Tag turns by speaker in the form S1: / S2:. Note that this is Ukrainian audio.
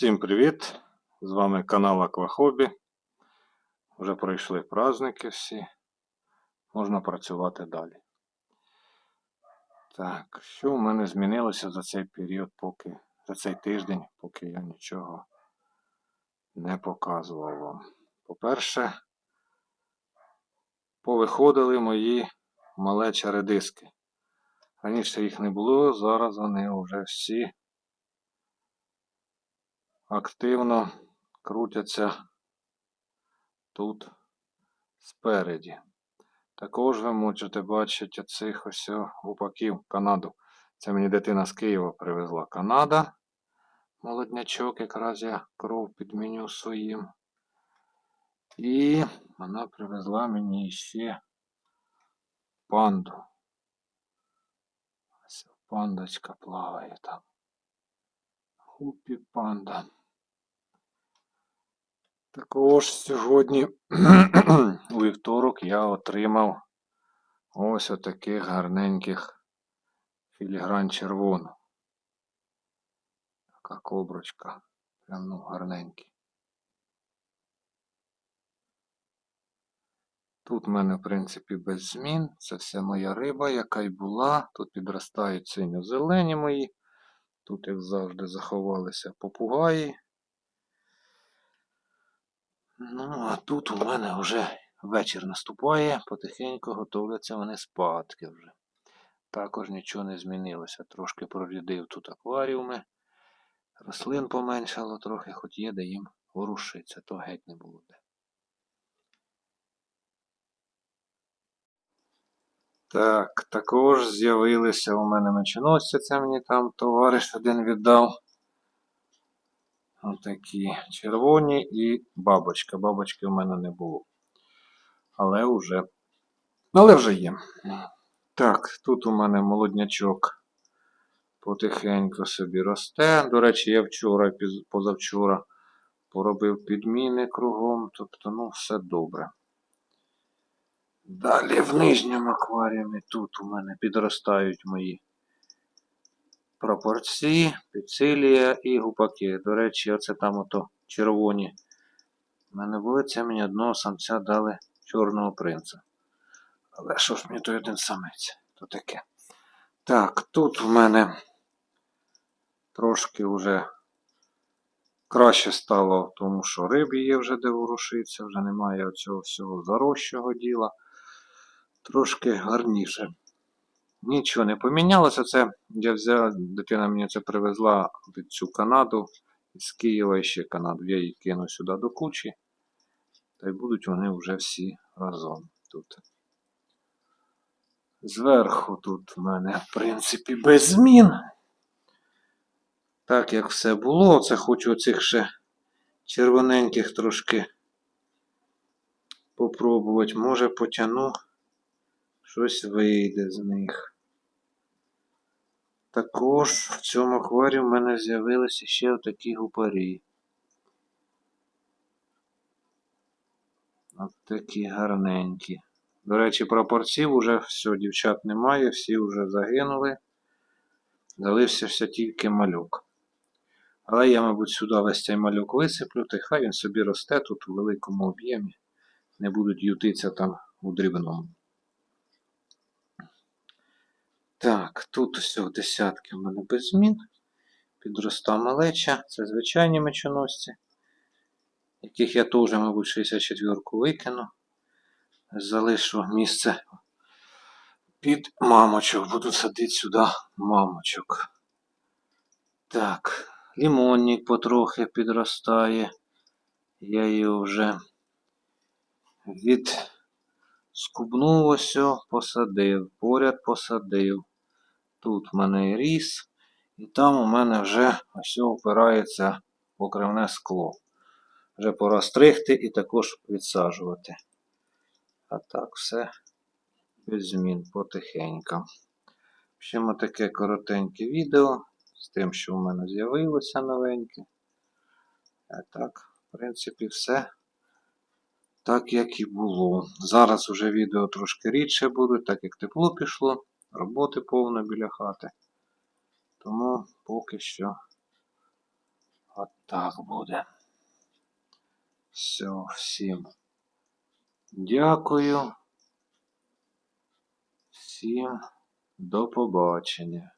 S1: Всім привіт! З вами канал Аквахобі. Вже пройшли праздники всі. Можна працювати далі. Так, що в мене змінилося за цей період, поки, за цей тиждень, поки я нічого не показував вам. По-перше, повиходили мої малечі редиски. Раніше їх не було, зараз вони вже всі активно крутяться тут спереді. Також ви можете бачити цих ось гупаків Канаду. Це мені дитина з Києва привезла Канада. Молоднячок, якраз я кров підміню своїм. І вона привезла мені ще панду. Ось пандочка плаває там. Гупі панда. Також сьогодні, у вівторок, я отримав ось отаких гарненьких філігран червону. Така коброчка. Прям ну гарненькі. Тут в мене, в принципі, без змін. Це все моя риба, яка й була. Тут підростають синьо-зелені мої. Тут, як завжди, заховалися попугаї. Ну, а тут у мене вже вечір наступає, потихеньку готовляться вони спадки вже. Також нічого не змінилося. Трошки прорядив тут акваріуми. Рослин поменшало трохи, хоч є, де їм ворушиться, то геть не було де. Так, також з'явилися у мене меченосці, це мені там товариш один віддав. Отакі червоні і бабочка. Бабочки у мене не було. Але вже Але вже є. Так, тут у мене молоднячок потихеньку собі росте. До речі, я вчора, позавчора поробив підміни кругом, тобто, ну, все добре. Далі в нижньому акваріумі тут у мене підростають мої пропорції, піцилія і гупаки. До речі, оце там ото червоні. У мене були мені одного самця дали чорного принца. Але що ж мені той один самець? То таке. Так, тут у мене трошки вже краще стало, тому що рибі є вже де ворушиться, вже немає оцього всього зарощого діла. Трошки гарніше. Нічого не помінялося. Це я взяв, дитина мені це привезла від цю Канаду з Києва ще Канаду. Я її кину сюди до кучі. Та й будуть вони вже всі разом тут. Зверху тут в мене, в принципі, без змін. Так як все було, це хочу оцих ще червоненьких трошки попробувати. Може потягну, щось вийде з них. Також в цьому акваріумі в мене з'явилися ще отакі гупарі. От такі гарненькі. До речі, пропорців вже все, дівчат немає, всі вже загинули. Залишився тільки малюк. Але я, мабуть, сюди весь цей малюк висиплю, та хай він собі росте тут у великому об'ємі. Не будуть ютитися там у дрібному. Так, тут все десятки в мене без змін. Підроста малеча. Це звичайні мечоносці, яких я теж, мабуть, 64-ку викину. Залишу місце під мамочок. Буду садити сюди мамочок. Так, лімонник потрохи підростає. Я його вже від скубнув ось, посадив, поряд посадив. Тут в мене ріс, і там у мене вже ось опирається покривне скло. Вже пора стригти і також відсаджувати. А так все без змін потихеньку. Ще таке коротеньке відео з тим, що в мене з'явилося новеньке. А так, в принципі, все так, як і було. Зараз вже відео трошки рідше буде, так як тепло пішло роботи повно біля хати. Тому поки що От так буде. Все, всім. Дякую. Всім до побачення.